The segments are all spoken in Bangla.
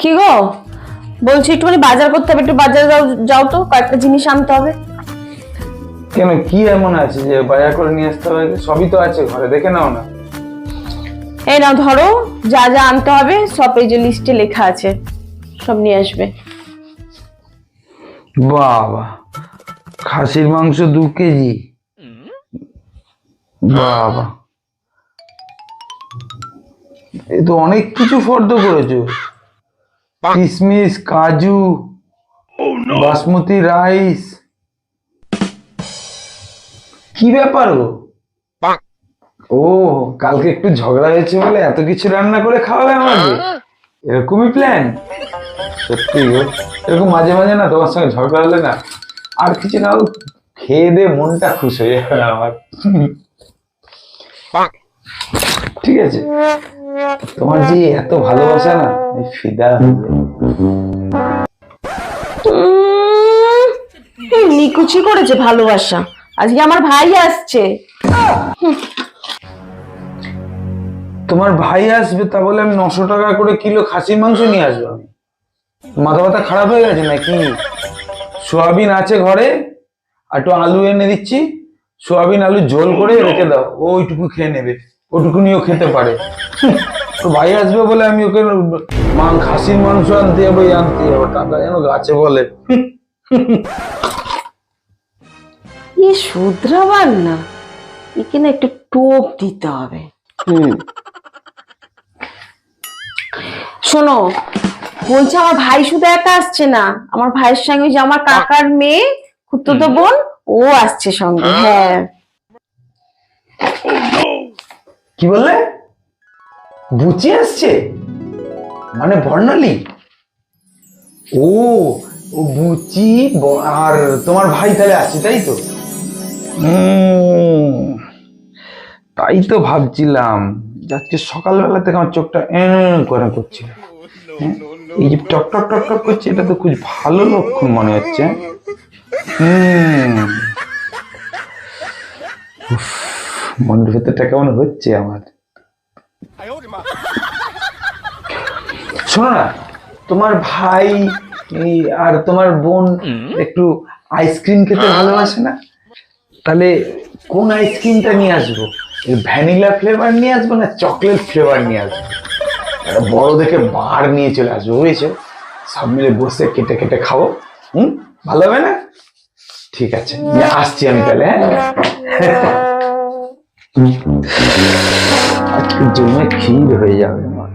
কি গো? বলছি একটুখানি বাজার করতে হবে একটু বাজারে যাও যাও তো কয়েকটা জিনিস আনতে হবে। কেন কি এমন আছে যে বাজার করে নিয়ে আসতে হবে? সবই তো আছে ঘরে দেখে নাও না। এই নাও ধরো যা যা আনতে হবে সব এই যে লিস্টে লেখা আছে সব নিয়ে আসবে। বাবা খাসির মাংস দু কেজি। বাবা। এই তো অনেক কিছু ফর্দ করেছ। কিশমিশ কাজু বাসমতি রাইস। কি ব্যাপার গো? ও কালকে একটু ঝগড়া হয়েছে বলে এত কিছু রান্না করে খাওয়াবে আমাকে? এরকমই প্ল্যান সত্যি গো এরকম মাঝে মাঝে না তোমার সঙ্গে ঝগড়া হলে না আর কিছু না খেয়ে দে মনটা খুশ হয়ে যাবে আমার। ঠিক আছে? তোমার যে এত ভালোবাসা না ফিদা নিকুচি করেছে ভালোবাসা। আজকে আমার ভাই আসছে। তোমার ভাই আসবে তা বলে আমি নশো টাকা করে কিলো খাসির মাংস নিয়ে আসব আমি। মাথা ব্যথা খারাপ হয়ে গেছে নাকি? সোয়াবিন আছে ঘরে আর একটু আলু এনে দিচ্ছি। সোয়াবিন আলু ঝোল করে রেখে দাও। ওইটুকু খেয়ে নেবে। ওটুকুনিও খেতে পারে। তো ভাই আসবে বলে আমি ওকে মাং খাসির মাংস আনতে যাব আনতে যাব। টাকা যেন গাছে বলে। ই শুধরাবার না একে না একটু টোপ দিতে হবে। হুম। শোনো বলছে আমার ভাই শুধু একা আসছে না আমার ভাইয়ের সঙ্গে ওই যে আমার কাকার মেয়ে খুঁতো বোন ও আসছে সঙ্গে হ্যাঁ। কি বললে? বুচি আসছে? মানে বর্ণালী? ও বুচি আর তোমার ভাই তাহলে আসছে তাই তো? তাই তো ভাবছিলাম। আজকে সকালবেলা থেকে আমার চোখটা এঁ করে করছিল। হ্যাঁ? এই যে টক টক টক টক করছে, এটা তো খুব ভালো লক্ষণ মনে হচ্ছে। হুম মনের ভেতরটা কেমন হচ্ছে আমার? শোনো তোমার ভাই আর তোমার বোন একটু আইসক্রিম খেতে ভালোবাসে না? তাহলে কোন আইসক্রিমটা নিয়ে আসব? ভ্যানিলা ফ্লেভার নিয়ে আসব না চকলেট ফ্লেভার নিয়ে আসব? বড় দেখে বার নিয়ে চলে আসব বুঝেছ? সব মিলে বসে কেটে কেটে খাব। হুম? ভালো হবে না? ঠিক আছে আসছি আমি তাহলে হ্যাঁ? জন্য ক্ষীর হয়ে যাবে আমার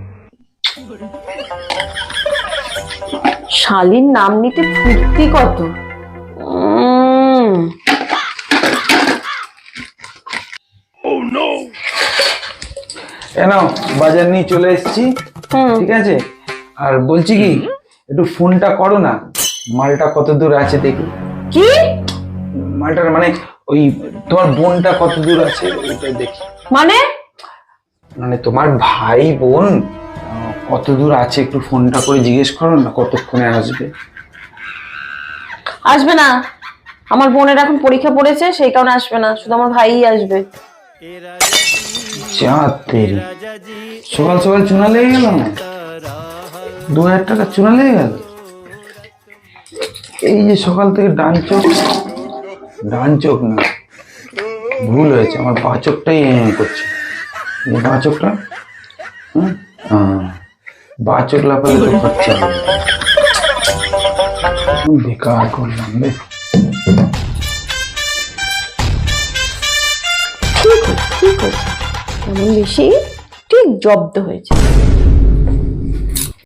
শালির নাম নিতে ফুর্তি কত? উম, বাজার নিয়ে চলে এসেছি ঠিক আছে? আর বলছি কি একটু ফোনটা করো না মালটা কত দূর আছে দেখি। কি? মালটার মানে ওই তোমার বোনটা কত দূর আছে? ওইটা দেখি। মানে? মানে তোমার ভাই বোন কত দূর আছে? একটু ফোনটা করে জিজ্ঞেস করো না কতক্ষণে আসবে? আসবে না। আমার বোনের এখন পরীক্ষা পড়েছে সেই কারণে আসবে না। শুধু আমার ভাইই আসবে। যা তেরি সকাল সকাল চুনা লেগে গেল না? দু হাজার টাকা চুনা লেগে গেল? এই যে সকাল থেকে ডান চোখ। ডান চোখ না। ভুল হয়েছে, আমার বা চোখটাই করছে। এই বা চোখটা? হুম? বা চোখ লাফালে তো খরচা হবে। বেকার করলাম রে। ঠিক আছে ঠিক আছে বেশি? ঠিক জব্দ হয়েছে।